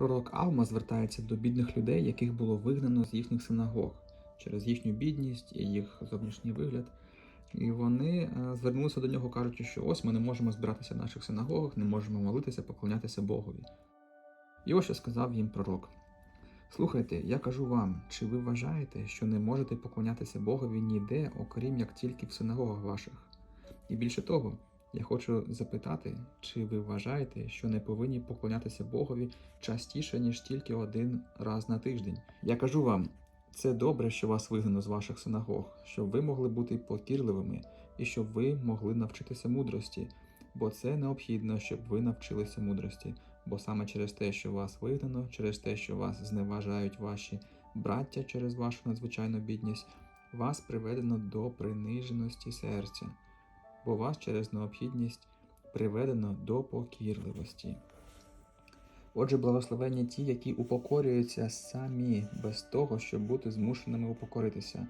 Пророк Алма звертається до бідних людей, яких було вигнано з їхніх синагог через їхню бідність і їх зовнішній вигляд. І вони е, звернулися до нього, кажучи, що ось ми не можемо збиратися в наших синагогах, не можемо молитися, поклонятися Богові. І ось що сказав їм пророк: Слухайте, я кажу вам, чи ви вважаєте, що не можете поклонятися Богові ніде, окрім як тільки в синагогах ваших? І більше того, я хочу запитати, чи ви вважаєте, що не повинні поклонятися Богові частіше, ніж тільки один раз на тиждень? Я кажу вам, це добре, що вас вигнано з ваших синагог, щоб ви могли бути покірливими і щоб ви могли навчитися мудрості, бо це необхідно, щоб ви навчилися мудрості, бо саме через те, що вас вигнано, через те, що вас зневажають ваші браття через вашу надзвичайну бідність, вас приведено до приниженості серця, бо вас через необхідність приведено до покірливості. Отже, благословенні ті, які упокорюються самі без того, щоб бути змушеними упокоритися,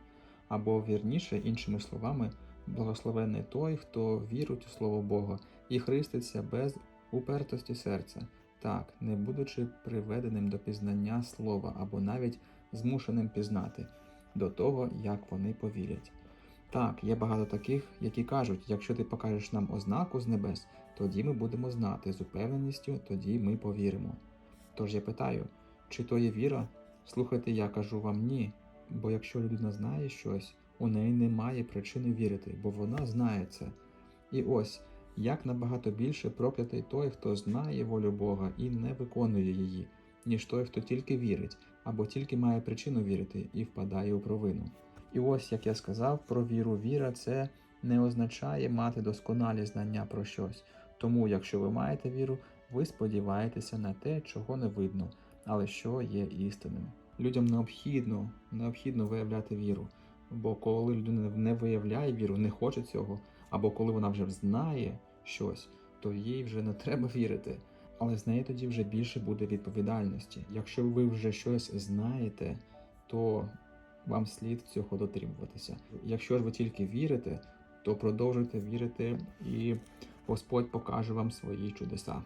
або вірніше, іншими словами, благословенний той, хто вірує у Слово Бога і хреститься без упертості серця, так, не будучи приведеним до пізнання слова або навіть змушеним пізнати до того, як вони повірять. Так, є багато таких, які кажуть, якщо ти покажеш нам ознаку з небес, тоді ми будемо знати з упевненістю, тоді ми повіримо. Тож я питаю, чи то є віра? Слухайте, я кажу вам ні. Бо якщо людина знає щось, у неї немає причини вірити, бо вона знає це. І ось як набагато більше проклятий той, хто знає волю Бога і не виконує її, ніж той, хто тільки вірить, або тільки має причину вірити і впадає у провину. І ось як я сказав про віру, віра це не означає мати досконалі знання про щось. Тому, якщо ви маєте віру, ви сподіваєтеся на те, чого не видно, але що є істинним. Людям необхідно, необхідно виявляти віру. Бо коли людина не виявляє віру, не хоче цього, або коли вона вже знає щось, то їй вже не треба вірити. Але з неї тоді вже більше буде відповідальності. Якщо ви вже щось знаєте, то вам слід цього дотримуватися. Якщо ж ви тільки вірите, то продовжуйте вірити, і Господь покаже вам свої чудеса.